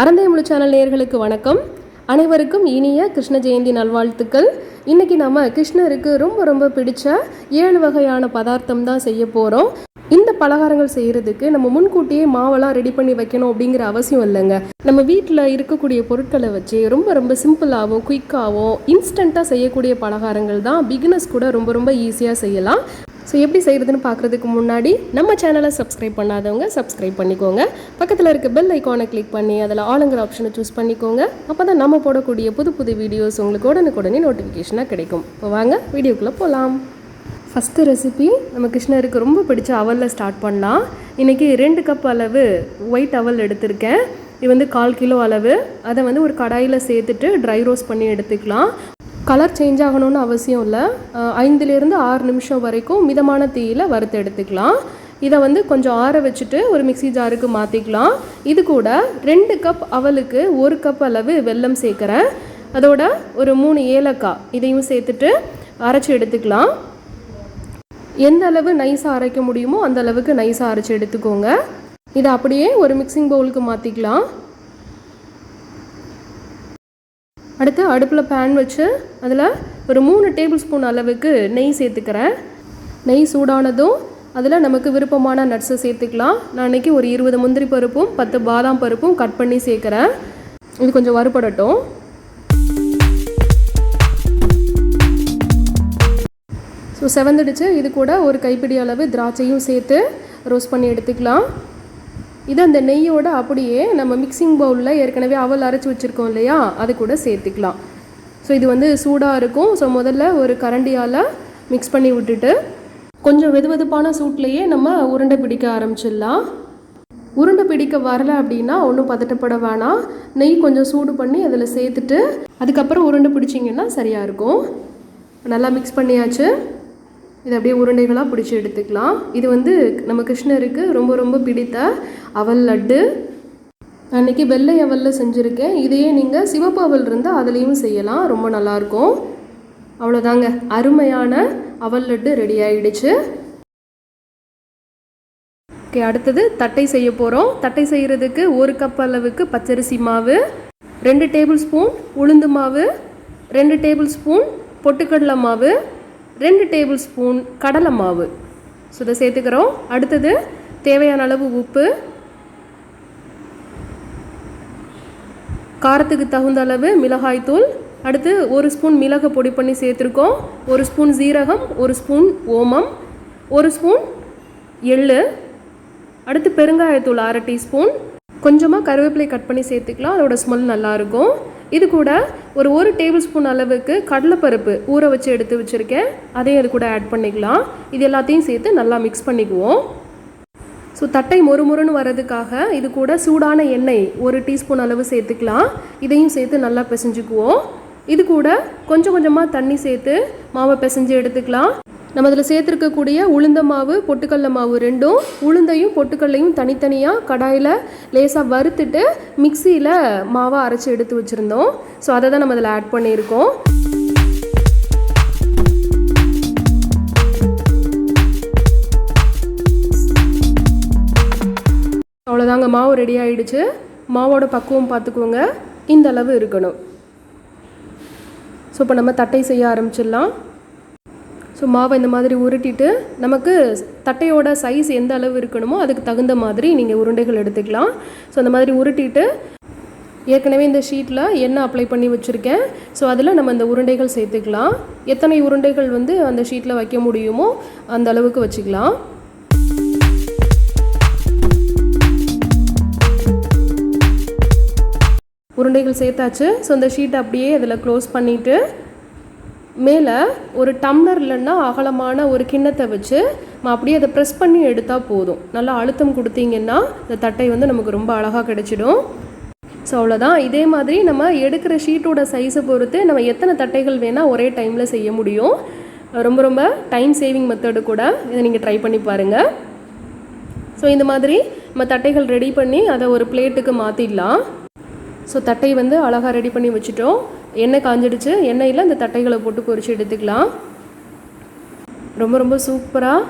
அறந்தையமுழு channel நேயர்களுக்கு வணக்கம். அனைவருக்கும் இனிய கிருஷ்ண ஜெயந்தி நல்வாழ்த்துக்கள். இன்னைக்கு நம்ம கிருஷ்ணருக்கு ரொம்ப ரொம்ப பிடிச்ச ஏழு வகையான பதார்த்தம் தான் செய்ய போகிறோம் இந்த பலகாரங்கள் செய்கிறதுக்கு நம்ம முன்கூட்டியே மாவெல்லாம் ரெடி பண்ணி வைக்கணும் அப்படிங்கிற அவசியம் இல்லைங்க. நம்ம வீட்டில் இருக்கக்கூடிய பொருட்களை வச்சு ரொம்ப ரொம்ப சிம்பிளாகவும் குயிக்காகவும் இன்ஸ்டண்ட்டாக செய்யக்கூடிய பலகாரங்கள் தான். பிகினஸ் கூட ரொம்ப ரொம்ப ஈஸியாக செய்யலாம். ஸோ எப்படி செய்கிறதுன்னு பார்க்குறதுக்கு முன்னாடி நம்ம சேனலை சப்ஸ்கிரைப் பண்ணாதவங்க சப்ஸ்கிரைப் பண்ணிக்கோங்க. பக்கத்தில் இருக்க பெல் ஐக்கானை கிளிக் பண்ணி அதில் ஆளுங்கிற ஆப்ஷனை சூஸ் பண்ணிக்கோங்க. அப்போ தான் நம்ம போடக்கூடிய புது புது வீடியோஸ் உங்களுக்கு உடனுக்குடனே நோட்டிஃபிகேஷனாக கிடைக்கும். இப்போ வாங்க வீடியோக்குள்ளே போகலாம் ஃபஸ்ட்டு ரெசிபி நம்ம கிருஷ்ணருக்கு ரொம்ப பிடிச்ச அவலில் ஸ்டார்ட் பண்ணலாம். இன்றைக்கி ரெண்டு கப் அளவு ஒயிட் அவல் எடுத்திருக்கேன். இது வந்து கால் கிலோ அளவு. அதை வந்து ஒரு கடாயில் சேர்த்துட்டு ட்ரை ரோஸ்ட் பண்ணி எடுத்துக்கலாம். கலர் சேஞ்ச் ஆகணும்னு அவசியம் இல்லை. ஐந்துலேருந்து ஆறு நிமிஷம் வரைக்கும் மிதமான தீயில் வறுத்து எடுத்துக்கலாம். இதை வந்து கொஞ்சம் ஆற வச்சுட்டு ஒரு மிக்ஸி ஜாருக்கு மாற்றிக்கலாம் இது கூட ரெண்டு கப் அவலுக்கு ஒரு கப் அளவு வெல்லம் சேர்க்குறேன். அதோட ஒரு மூணு ஏலக்காய் இதையும் சேர்த்துட்டு அரைச்சி எடுத்துக்கலாம். எந்த அளவு நைஸாக அரைக்க முடியுமோ அந்த அளவுக்கு நைஸாக அரைச்சி எடுத்துக்கோங்க. இதை அப்படியே ஒரு மிக்சிங் பவுலுக்கு மாற்றிக்கலாம் அடுத்து அடுப்பில் பேன் வச்சு அதில் ஒரு மூணு டேபிள் ஸ்பூன் அளவுக்கு நெய் சேர்த்துக்கிறேன். நெய் சூடானதும் அதில் நமக்கு விருப்பமான நட்ஸை சேர்த்துக்கலாம். நான் இன்றைக்கி ஒரு இருபது முந்திரி பருப்பும் பத்து பாதாம் பருப்பும் கட் பண்ணி சேர்க்குறேன். இது கொஞ்சம் வறுபடட்டும். ஸோ செவந்துடுச்சு. இது கூட ஒரு கைப்பிடி அளவு திராட்சையும் சேர்த்து ரோஸ்ட் பண்ணி எடுத்துக்கலாம். இது அந்த நெய்யோட அப்படியே நம்ம மிக்சிங் பவுலில் ஏற்கனவே அவல் அரைச்சி வச்சுருக்கோம் இல்லையா? அது கூட சேர்த்துக்கலாம். ஸோ இது வந்து சூடாக இருக்கும். ஸோ முதல்ல ஒரு கரண்டியால் மிக்ஸ் பண்ணி விட்டுட்டு கொஞ்சம் வெது வெதுப்பான சூட்லேயே நம்ம உருண்டை பிடிக்க ஆரம்பிச்சிடலாம். உருண்டை பிடிக்க வரல அப்படின்னா ஒன்றும் பதட்டப்பட வேணாம். நெய் கொஞ்சம் சூடு பண்ணி அதில் சேர்த்துட்டு அதுக்கப்புறம் உருண்டை பிடிச்சிங்கன்னா சரியாக இருக்கும். நல்லா மிக்ஸ் பண்ணியாச்சு. இது அப்படியே உருண்டைகளாக பிடிச்சி எடுத்துக்கலாம். இது வந்து நம்ம கிருஷ்ணருக்கு ரொம்ப ரொம்ப பிடித்த அவல் லட்டு. அன்றைக்கி வெள்ளை அவலில் செஞ்சுருக்கேன். இதையே நீங்கள் சிவப்பு அவல் இருந்தால் அதுலேயும் செய்யலாம். ரொம்ப நல்லாயிருக்கும். அவ்வளோதாங்க. அருமையான அவல் லட்டு ரெடி ஆகிடுச்சு ஓகே அடுத்தது தட்டை செய்ய போகிறோம் தட்டை செய்கிறதுக்கு ஒரு கப் அளவுக்கு பச்சரிசி மாவு ரெண்டு டேபிள் ஸ்பூன் உளுந்து மாவு ரெண்டு டேபிள் ஸ்பூன் பொட்டுக்கடலை மாவு ரெண்டு டேபிள் ஸ்பூன் கடலை மாவு. ஸோ இதை சேர்த்துக்கிறோம். அடுத்தது தேவையான அளவு உப்பு. காரத்துக்கு தகுந்த அளவு மிளகாய்த்தூள் அடுத்து ஒரு ஸ்பூன் மிளகு பொடி பண்ணி சேர்த்துருக்கோம். ஒரு ஸ்பூன் சீரகம் ஒரு ஸ்பூன் ஓமம் ஒரு ஸ்பூன் எள்ளு. அடுத்து பெருங்காயத்தூள் அரை டீஸ்பூன். கொஞ்சமாக கருவேப்பிலை கட் பண்ணி சேர்த்துக்கலாம். அதோட ஸ்மெல் நல்லாயிருக்கும் இது கூட ஒரு ஒரு டேபிள் ஸ்பூன் அளவுக்கு கடலைப்பருப்பு ஊற வச்சு எடுத்து வச்சுருக்கேன். அதையும் அது கூட ஆட் பண்ணிக்கலாம். இது எல்லாத்தையும் சேர்த்து நல்லா மிக்ஸ் பண்ணிக்குவோம். ஸோ தட்டை மொறுமொறுன்னு வர்றதுக்காக இது கூட சூடான எண்ணெய் ஒரு டீஸ்பூன் அளவு சேர்த்துக்கலாம். இதையும் சேர்த்து நல்லா பிசைஞ்சுக்குவோம். இது கூட கொஞ்சம் கொஞ்சமாக தண்ணி சேர்த்து மாவை பிசைஞ்சு எடுத்துக்கலாம். நம்ம அதில் சேர்த்துருக்கக்கூடிய உளுந்த மாவு பொட்டுக்கடல மாவு ரெண்டும் உளுந்தையும் பொட்டுக்கடலையும் தனித்தனியாக கடாயில் லேசாக வறுத்துட்டு மிக்சியில் மாவை அரைச்சி எடுத்து வச்சுருந்தோம். ஸோ அதை தான் நம்ம அதில் ஆட் பண்ணியிருக்கோம். அவ்வளோதாங்க மாவு ரெடி ஆகிடுச்சு மாவோட பக்குவம் பார்த்துக்கோங்க. இந்த அளவு இருக்கணும். ஸோ இப்போ நம்ம தட்டை செய்ய ஆரம்பிச்சிடலாம். ஸோ மாவை இந்த மாதிரி உருட்டிட்டு நமக்கு தட்டையோட சைஸ் எந்த அளவு இருக்கணுமோ அதுக்கு தகுந்த மாதிரி நீங்கள் உருண்டைகள் எடுத்துக்கலாம். ஸோ அந்த மாதிரி உருட்டிட்டு ஏற்கனவே இந்த ஷீட்டில் எண்ணெய் அப்ளை பண்ணி வச்சுருக்கேன். ஸோ அதில் நம்ம இந்த உருண்டைகள் சேர்த்துக்கலாம். எத்தனை உருண்டைகள் வந்து அந்த ஷீட்டில் வைக்க முடியுமோ அந்த அளவுக்கு வச்சுக்கலாம். உருண்டைகள் சேர்த்தாச்சு. ஸோ அந்த ஷீட்டை அப்படியே அதில் க்ளோஸ் பண்ணிவிட்டு மேலே ஒரு டம்ளர் இல்லைன்னா அகலமான ஒரு கிண்ணத்தை வச்சு நம்ம அப்படியே அதை ப்ரெஸ் பண்ணி எடுத்தால் போதும். நல்லா அழுத்தம் கொடுத்தீங்கன்னா இந்த தட்டை வந்து நமக்கு ரொம்ப அழகாக கிடச்சிடும். ஸோ அவ்வளோதான் இதே மாதிரி நம்ம எடுக்கிற ஷீட்டோட சைஸை பொறுத்து நம்ம எத்தனை தட்டைகள் வேணால் ஒரே டைமில் செய்ய முடியும். ரொம்ப ரொம்ப டைம் சேவிங் மெத்தடு கூட இதை நீங்கள் ட்ரை பண்ணி பாருங்கள் ஸோ இந்த மாதிரி நம்ம தட்டைகள் ரெடி பண்ணி அதை ஒரு பிளேட்டுக்கு மாற்றிடலாம் ஸோ தட்டை வந்து அழகாக ரெடி பண்ணி வச்சுட்டோம். எண்ணெய் காஞ்சிடுச்சு. எண்ணெயில் இந்த தட்டைகளை போட்டு பொறிச்சு எடுத்துக்கலாம். ரொம்ப ரொம்ப சூப்பராக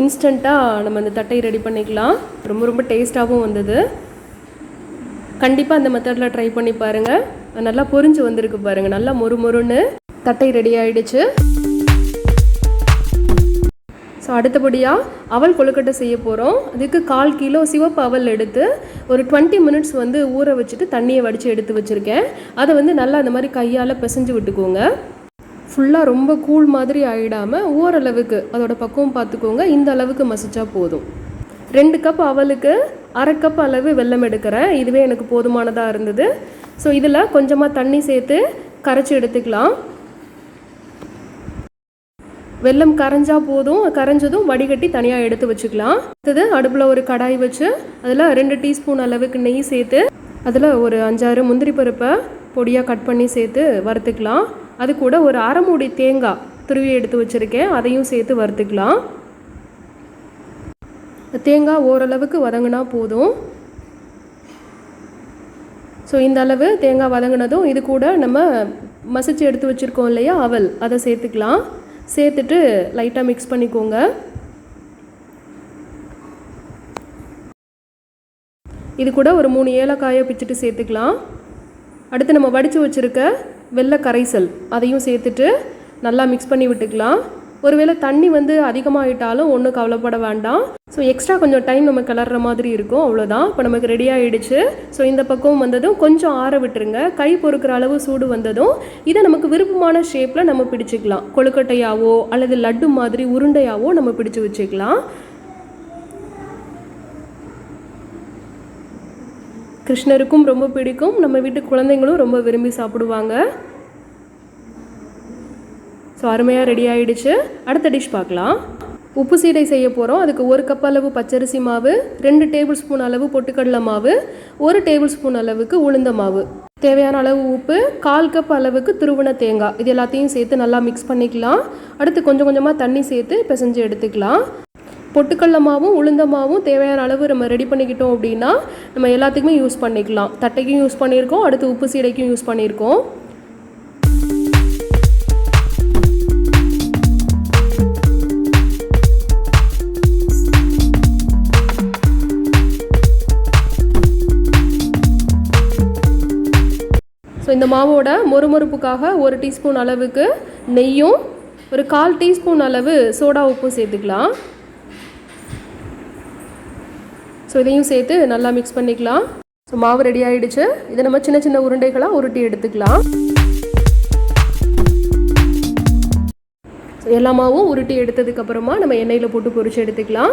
இன்ஸ்டண்ட்டாக நம்ம அந்த தட்டை ரெடி பண்ணிக்கலாம். ரொம்ப ரொம்ப டேஸ்ட்டாகவும் வந்தது. கண்டிப்பாக அந்த மெத்தடில் ட்ரை பண்ணி பாருங்கள் நல்லா பொரிஞ்சு வந்திருக்கு பாருங்கள் நல்லா மொறு மொறுன்னு தட்டை ரெடி ஆகிடுச்சு ஸோ அடுத்தபடியாக அவல் கொழுக்கட்டை செய்ய போகிறோம் அதுக்கு கால் கிலோ சிவப்பு அவல் எடுத்து ஒரு டுவெண்ட்டி மினிட்ஸ் வந்து ஊற வச்சுட்டு தண்ணியை வடித்து எடுத்து வச்சுருக்கேன். அதை வந்து நல்லா அந்த மாதிரி கையால் பிசைஞ்சு விட்டுக்கோங்க. ஃபுல்லாக ரொம்ப கூழ் மாதிரி ஆகிடாமல் ஓரளவுக்கு அதோட பக்குவம் பார்த்துக்கோங்க இந்த அளவுக்கு மசிச்சா போதும். ரெண்டு கப் அவலுக்கு அரை கப் அளவு வெல்லம் எடுக்கிறேன். இதுவே எனக்கு போதுமானதாக இருந்தது. ஸோ இதில் கொஞ்சமாக தண்ணி சேர்த்து கரைச்சி எடுத்துக்கலாம். வெல்லம் கரைஞ்சா போதும் கரைஞ்சதும் வடிகட்டி தனியாக எடுத்து வச்சுக்கலாம். அடுத்தது அடுப்பில் ஒரு கடாய் வச்சு அதில் ரெண்டு டீஸ்பூன் அளவுக்கு நெய் சேர்த்து அதில் ஒரு அஞ்சாறு முந்திரி பருப்பை பொடியாக கட் பண்ணி சேர்த்து வறுத்துக்கலாம். அது கூட ஒரு அரைமூடி தேங்காய் துருவி எடுத்து வச்சுருக்கேன் அதையும் சேர்த்து வறுத்துக்கலாம். தேங்காய் ஓரளவுக்கு வதங்கினா போதும். ஸோ இந்த அளவு தேங்காய் வதங்கினதும் இது கூட நம்ம மசிச்சு எடுத்து வச்சுருக்கோம் இல்லையா அவல் அதை சேர்த்துக்கலாம். சேர்த்துட்டு லைட்டாக மிக்ஸ் பண்ணிக்கோங்க. இது கூட ஒரு மூணு ஏலக்காயை பிச்சுட்டு சேர்த்துக்கலாம். அடுத்து நம்ம வடித்து வச்சுருக்க வெள்ளை கரைசல் அதையும் சேர்த்துட்டு நல்லா மிக்ஸ் பண்ணி விட்டுக்கலாம். ஒருவேளை தண்ணி வந்து அதிகமாகிட்டாலும் ஒன்றும் கவலைப்பட வேண்டாம். ஸோ எக்ஸ்ட்ரா கொஞ்சம் டைம் நம்ம கிளற மாதிரி இருக்கும். அவ்வளோதான் இப்போ நமக்கு ரெடி ஆகிடுச்சு ஸோ இந்த பக்கம் வந்ததும் கொஞ்சம் ஆற விட்டுருங்க. கை பொறுக்கிற அளவு சூடு வந்ததும் இதை நமக்கு விருப்பமான ஷேப்பில் நம்ம பிடிச்சிக்கலாம். கொழுக்கட்டையாவோ அல்லது லட்டு மாதிரி உருண்டையாவோ நம்ம பிடிச்சி வச்சுக்கலாம். கிருஷ்ணருக்கும் ரொம்ப பிடிக்கும். நம்ம வீட்டு குழந்தைங்களும் ரொம்ப விரும்பி சாப்பிடுவாங்க. ஸோ அருமையாக ரெடி ஆகிடுச்சு அடுத்த டிஷ் பார்க்கலாம். உப்பு சீடை செய்ய போகிறோம் அதுக்கு ஒரு கப் அளவு பச்சரிசி மாவு ரெண்டு டேபிள் ஸ்பூன் அளவு பொட்டுக்கடலை மாவு ஒரு டேபிள் ஸ்பூன் அளவுக்கு உளுந்த மாவு. தேவையான அளவு உப்பு கால் கப் அளவுக்கு துருவன தேங்காய். இது எல்லாத்தையும் சேர்த்து நல்லா மிக்ஸ் பண்ணிக்கலாம். அடுத்து கொஞ்சம் கொஞ்சமாக தண்ணி சேர்த்து பிசைஞ்சு எடுத்துக்கலாம். பொட்டுக்கடல மாவும் உளுந்த மாவும் தேவையான அளவு நம்ம ரெடி பண்ணிக்கிட்டோம் அப்படின்னா நம்ம எல்லாத்துக்குமே யூஸ் பண்ணிக்கலாம். தட்டைக்கும் யூஸ் பண்ணியிருக்கோம். அடுத்து உப்பு சீடைக்கும் யூஸ் பண்ணியிருக்கோம். ஸோ இந்த மாவோட மொறுமொறுப்புக்காக ஒரு டீஸ்பூன் அளவுக்கு நெய்யும் ஒரு கால் டீஸ்பூன் அளவு சோடா உப்பும் சேர்த்துக்கலாம். ஸோ இதையும் சேர்த்து நல்லா மிக்ஸ் பண்ணிக்கலாம். ஸோ மாவு ரெடி ஆகிடுச்சு இதை நம்ம சின்ன சின்ன உருண்டைகளாக உருட்டி எடுத்துக்கலாம். எல்லா மாவும் உருட்டி எடுத்ததுக்கப்புறமா நம்ம எண்ணெயில் போட்டு பொறிச்சு எடுத்துக்கலாம்.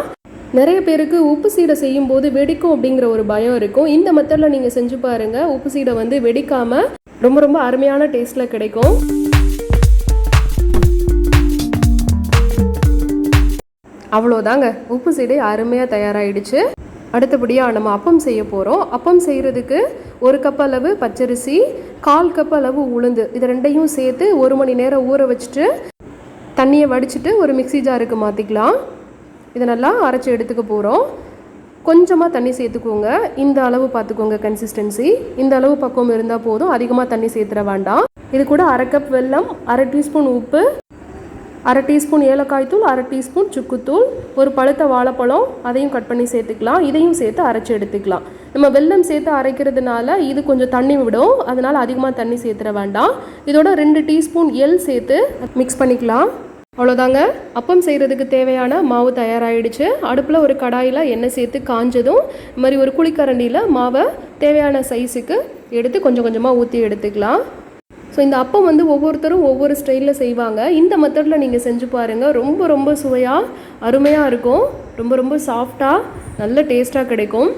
நிறைய பேருக்கு உப்பு சீடை செய்யும் போது வெடிக்கும் அப்படிங்கிற ஒரு பயம் இருக்கும். இந்த மெத்தடில் நீங்கள் செஞ்சு பாருங்கள் உப்பு சீடை வந்து வெடிக்காமல் ரொம்ப ரொம்ப அருமையான டேஸ்ட்டில் கிடைக்கும். அவ்வளோதாங்க. உப்பு சீடை அருமையாக தயாராகிடுச்சு அடுத்தபடியாக நம்ம அப்பம் செய்ய போகிறோம் அப்பம் செய்கிறதுக்கு ஒரு கப் அளவு பச்சரிசி கால் கப் அளவு உளுந்து இது ரெண்டையும் சேர்த்து ஒரு மணி நேரம் ஊற வச்சுட்டு தண்ணியை வடிச்சிட்டு ஒரு மிக்சி ஜாருக்கு மாற்றிக்கலாம் இதை நல்லா அரைச்சி எடுத்துக்க போகிறோம் கொஞ்சமாக தண்ணி சேர்த்துக்கோங்க. இந்த அளவு பார்த்துக்கோங்க கன்சிஸ்டன்சி இந்த அளவு பக்குவம் இருந்தால் போதும். அதிகமாக தண்ணி சேர்த்துட வேண்டாம். இது கூட அரை கப் வெல்லம் அரை டீஸ்பூன் உப்பு அரை டீஸ்பூன் ஏலக்காய் தூள் அரை டீஸ்பூன் சுக்குத்தூள் ஒரு பழுத்த வாழைப்பழம் அதையும் கட் பண்ணி சேர்த்துக்கலாம். இதையும் சேர்த்து அரைச்சி எடுத்துக்கலாம். நம்ம வெல்லம் சேர்த்து அரைக்கிறதுனால இது கொஞ்சம் தண்ணி விடும். அதனால் அதிகமாக தண்ணி சேர்த்துட வேண்டாம். இதோட ரெண்டு டீஸ்பூன் எள் சேர்த்து மிக்ஸ் பண்ணிக்கலாம். அவ்வளோதாங்க அப்பம் செய்கிறதுக்கு தேவையான மாவு தயாராகிடுச்சு அடுப்பில் ஒரு கடாயில் எண்ணெய் சேர்த்து காஞ்சதும் இது மாதிரி ஒரு குழிக்கரண்டியில் மாவை தேவையான சைஸுக்கு எடுத்து கொஞ்சம் கொஞ்சமாக ஊற்றி எடுத்துக்கலாம். ஸோ இந்த அப்பம் வந்து ஒவ்வொருத்தரும் ஒவ்வொரு ஸ்டைலில் செய்வாங்க. இந்த மெத்தடில் நீங்கள் செஞ்சு பாருங்கள் ரொம்ப ரொம்ப சுவையாக அருமையாக இருக்கும். ரொம்ப ரொம்ப சாஃப்டாக நல்ல டேஸ்ட்டாக கிடைக்கும்.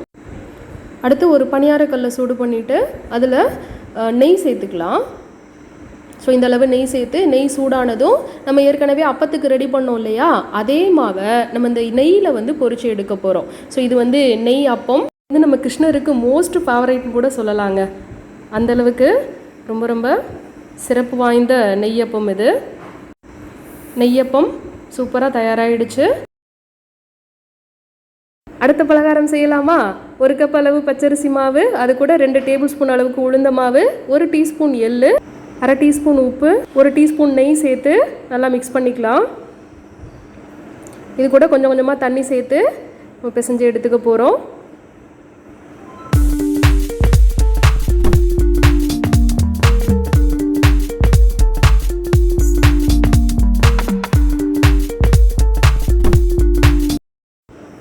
அடுத்து ஒரு பணியாரக்கல்லை சூடு பண்ணிவிட்டு அதில் நெய் சேர்த்துக்கலாம். ஸோ இந்த அளவு நெய் சேர்த்து நெய் சூடானதும் நம்ம ஏற்கனவே அப்பத்துக்கு ரெடி பண்ணோம் இல்லையா? அதே மாவை நம்ம இந்த நெய்யில் வந்து பொறிச்சு எடுக்க போகிறோம் ஸோ இது வந்து நெய் அப்பம். இது நம்ம கிருஷ்ணருக்கு மோஸ்ட் ஃபேவரட்னு கூட சொல்லலாங்க. அந்த அளவுக்கு ரொம்ப ரொம்ப சிறப்பு வாய்ந்த நெய்யப்பம் இது. நெய்யப்பம் சூப்பராக தயாராகிடுச்சு அடுத்த பலகாரம் செய்யலாமா? ஒரு கப் அளவு பச்சரிசி மாவு அது கூட ரெண்டு டேபிள் ஸ்பூன் அளவுக்கு உளுந்த மாவு ஒரு டீஸ்பூன் எள்ளு அரை டீஸ்பூன் உப்பு ஒரு டீஸ்பூன் நெய் சேர்த்து நல்லா மிக்ஸ் பண்ணிக்கலாம். இது கூட கொஞ்சம் கொஞ்சமாக தண்ணி சேர்த்து பிசைஞ்சு எடுத்துக்க போகிறோம்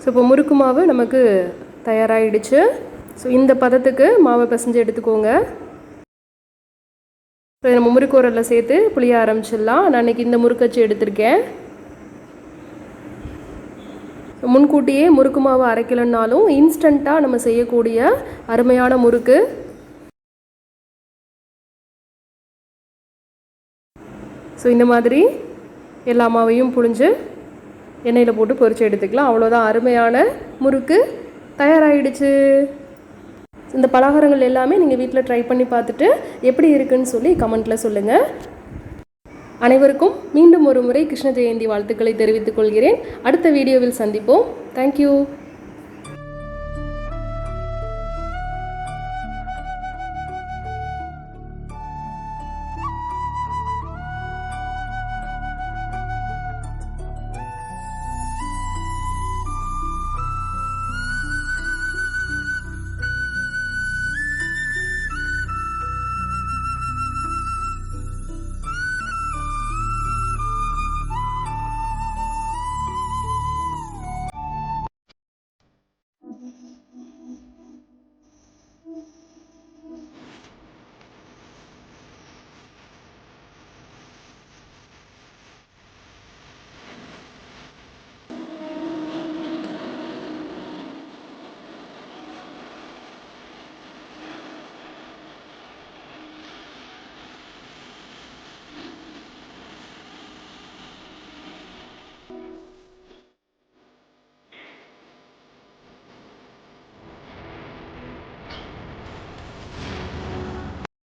ஸோ இப்போ முறுக்கு மாவு நமக்கு தயாராகிடுச்சு ஸோ இந்த பதத்துக்கு மாவை பிசைஞ்சு எடுத்துக்கோங்க. இப்போ நம்ம முறுக்குரலில் சேர்த்து புளிய ஆரம்பிச்சிடலாம். நான் இன்றைக்கி இந்த முறுக்கச்சு எடுத்திருக்கேன். முன்கூட்டியே முறுக்கு மாவு அரைக்கலன்னாலும் இன்ஸ்டண்ட்டாக நம்ம செய்யக்கூடிய அருமையான முறுக்கு. ஸோ இந்த மாதிரி எல்லா மாவையும் புழிஞ்சு எண்ணெயில் போட்டு பொரிச்சு எடுத்துக்கலாம். அவ்வளோதான் அருமையான முறுக்கு. தயாராகிடுச்சு இந்த பலகாரங்கள் எல்லாமே நீங்கள் வீட்டில் ட்ரை பண்ணி பார்த்துட்டு எப்படி இருக்குன்னு சொல்லி கமெண்ட்டில் சொல்லுங்கள் அனைவருக்கும் மீண்டும் ஒரு முறை கிருஷ்ண ஜெயந்தி வாழ்த்துக்களை தெரிவித்துக் கொள்கிறேன். அடுத்த வீடியோவில் சந்திப்போம். தேங்க்யூ